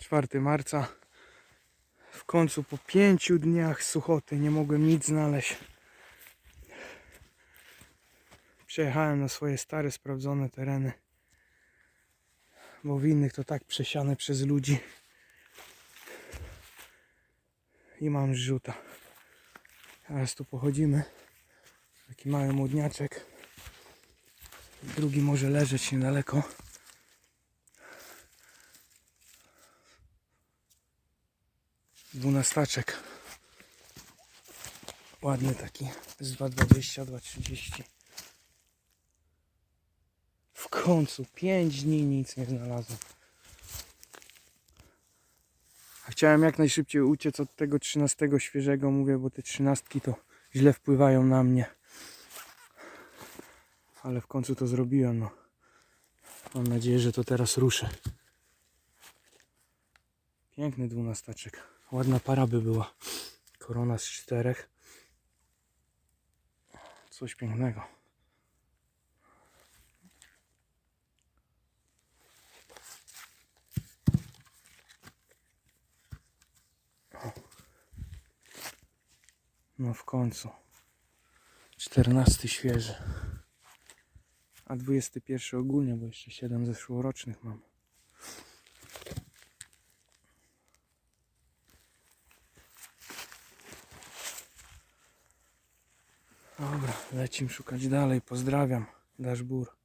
4 marca. W końcu po pięciu dniach suchoty nie mogłem nic znaleźć. Przejechałem na swoje stare, sprawdzone tereny. Bo w innych to tak przesiane przez ludzi. I mam zrzuta. Teraz tu pochodzimy. Taki mały młodniaczek. Drugi może leżeć niedaleko. Dwunastaczek. Ładny taki. Z 2,20, 2,30. W końcu 5 dni nic nie znalazłem. Chciałem jak najszybciej uciec od tego 13 świeżego, mówię, bo te trzynastki to źle wpływają na mnie. Ale w końcu to zrobiłem, no. Mam nadzieję, że to teraz ruszy. Piękny dwunastaczek. Ładna para by była. Korona z czterech. Coś pięknego. No w końcu. 14 świeży. A 21 ogólnie, bo jeszcze 7 zeszłorocznych mam. Dobra, lecimy szukać dalej. Pozdrawiam. Daszbur.